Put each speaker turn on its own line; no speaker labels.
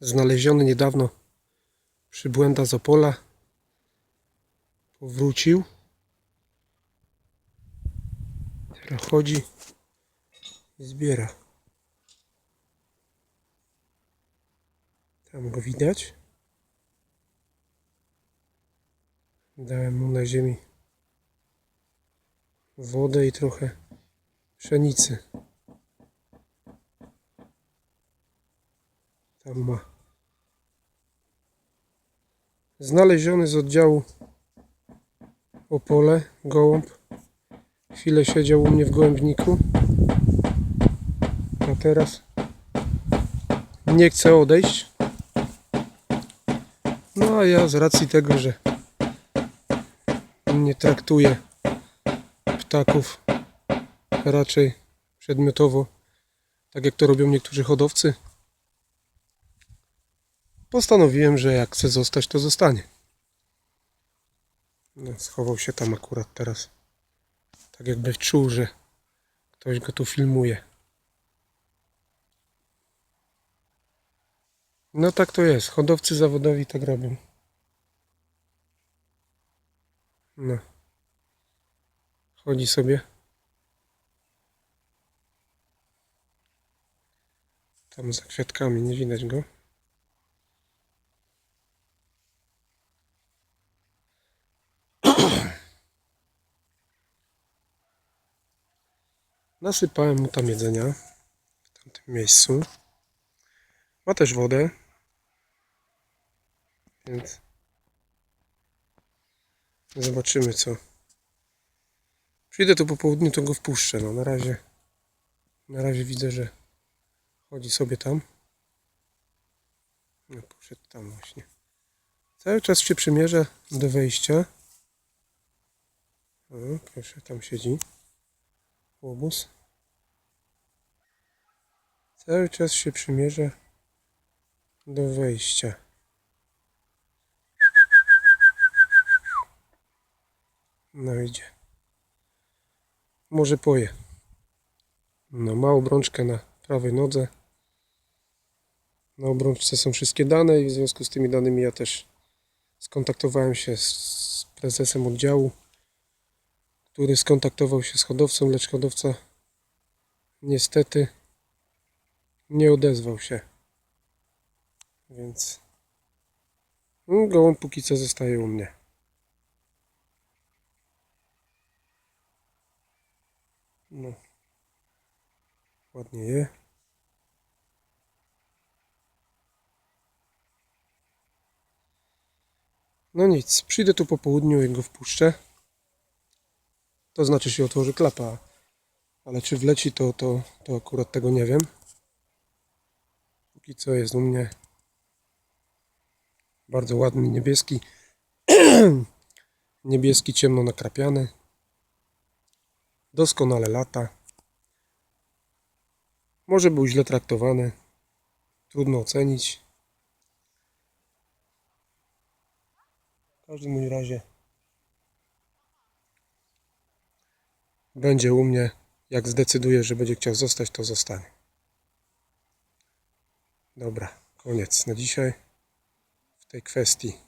znaleziony niedawno przybłęda z Opola. Powrócił. Teraz chodzi i zbiera. Tam go widać. Dałem mu na ziemi wodę i trochę pszenicy. Tam ma. Znaleziony z oddziału Opole, gołąb. Chwilę siedział u mnie w gołębniku. A teraz nie chce odejść. No a ja z racji tego, że nie traktuję ptaków raczej przedmiotowo, tak jak to robią niektórzy hodowcy, postanowiłem, że jak chce zostać, to zostanie. No, schował się tam akurat teraz. Tak jakby czuł, że ktoś go tu filmuje. No tak to jest. Hodowcy zawodowi tak robią. No. Chodzi sobie. Tam za kwiatkami nie widać go. Nasypałem mu tam jedzenia w tamtym miejscu. Ma też wodę. Więc zobaczymy co. Przyjdę tu po południu, to go wpuszczę. No na razie na razie widzę, że chodzi sobie tam. No poszedł tam właśnie. Cały czas się przymierza do wejścia. O, proszę, tam siedzi łobuz. Cały czas się przymierza do wejścia. No idzie. Może poje. No ma obrączkę na prawej nodze. Na obrączce są wszystkie dane i w związku z tymi danymi ja też skontaktowałem się z prezesem oddziału, który skontaktował się z hodowcą, lecz hodowca niestety nie odezwał się. Więc no, gołąb póki co zostaje u mnie. No. Ładnie je. No nic, przyjdę tu po południu i go wpuszczę. To znaczy się otworzy klapa. Ale czy wleci to, to, to akurat tego nie wiem. Póki co jest u mnie bardzo ładny niebieski. niebieski ciemno nakrapiany. Doskonale lata. Może był źle traktowany. Trudno ocenić. W każdym razie będzie u mnie. Jak zdecyduje, że będzie chciał zostać, to zostanie. Dobra, koniec na dzisiaj w tej kwestii.